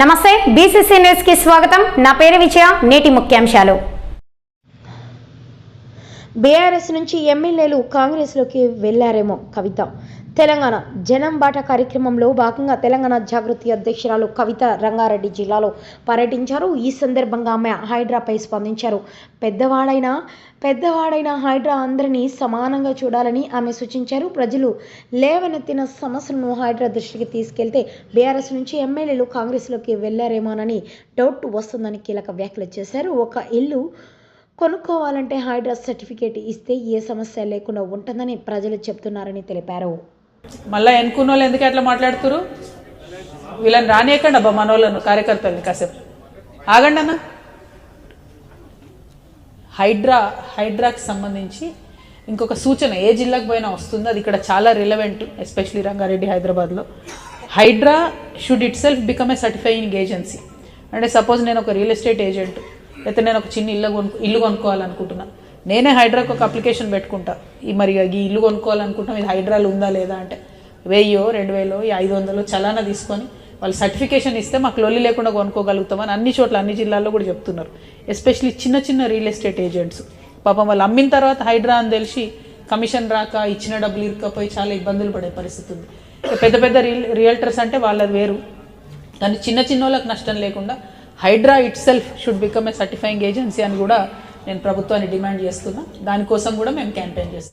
నమస్తే బీసీసీ న్యూస్కి స్వాగతం. నా పేరు విజయ నేటి ముఖ్యాంశాలు. బీఆర్ఎస్ నుంచి ఎమ్మెల్యేలు కాంగ్రెస్లోకి వెళ్ళారేమో కవిత. తెలంగాణ జనం బాట కార్యక్రమంలో భాగంగా తెలంగాణ జాగృతి అధ్యక్షురాలు కవిత రంగారెడ్డి జిల్లాలో పర్యటించారు. ఈ సందర్భంగా ఆమె హైడ్రాపై స్పందించారు. పెద్దవాడైన పెద్దవాడైన హైడ్రా అందరినీ సమానంగా చూడాలని ఆమె సూచించారు. ప్రజలు లేవనెత్తిన సమస్యలను హైడ్రా దృష్టికి తీసుకెళ్తే బీఆర్ఎస్ నుంచి ఎమ్మెల్యేలు కాంగ్రెస్లోకి వెళ్ళారేమోనని డౌట్ వస్తుందని కీలక వ్యాఖ్యలు చేశారు. ఒక ఇల్లు కొనుక్కోవాలంటే హైడ్రా సర్టిఫికేట్ ఇస్తే ఏ సమస్య లేకుండా ఉంటుందని ప్రజలు చెప్తున్నారని తెలిపారు. మళ్ళీ ఎన్నుకున్న వాళ్ళు ఎందుకు అట్లా మాట్లాడుతురు? వీళ్ళని రానియకండి అబ్బా మనోళ్ళను కార్యకర్తల్ని కాసేపు. ఆగండి అన్న. హైడ్రా హైడ్రాకి సంబంధించి ఇంకొక సూచన ఏ జిల్లాకు పోయినా వస్తుంది. అది ఇక్కడ చాలా రిలవెంట్ ఎస్పెషలీ రంగారెడ్డి హైదరాబాద్లో. Hydraa should itself become a certifying agency అంటే సపోజ్ నేను ఒక రియల్ ఎస్టేట్ ఏజెంట్ అయితే నేను ఒక చిన్న ఇల్లు కొనుక్కో ఇల్లు కొనుక్కోవాలనుకుంటున్నా. నేనే హైడ్రాకి ఒక అప్లికేషన్ పెట్టుకుంటా. ఈ మరి ఈ ఇల్లు కొనుక్కోవాలనుకుంటాం ఇది హైడ్రాలు ఉందా లేదా అంటే వెయ్యో రెండు వేలో ఈ ఐదు వందలు చలానా తీసుకొని వాళ్ళు సర్టిఫికేషన్ ఇస్తే మాకు లొల్లి లేకుండా కొనుక్కోగలుగుతామని అన్ని చోట్ల అన్ని జిల్లాల్లో కూడా చెప్తున్నారు. ఎస్పెషలీ చిన్న చిన్న రియల్ ఎస్టేట్ ఏజెంట్స్. పాపం వాళ్ళు అమ్మిన తర్వాత హైడ్రా అని తెలిసి కమిషన్ రాక ఇచ్చిన డబ్బులు ఇరుక్కపోయి చాలా ఇబ్బందులు పడే పరిస్థితి ఉంది. పెద్ద పెద్ద రియల్ రియల్టర్స్ అంటే వాళ్ళది వేరు. కానీ చిన్న చిన్న వాళ్ళకి నష్టం లేకుండా Hydraa itself should become a certifying agency అని కూడా నేను ప్రభుత్వాన్ని డిమాండ్ చేస్తున్నా. దానికోసం కూడా మేము క్యాంపెయిన్ చేస్తాం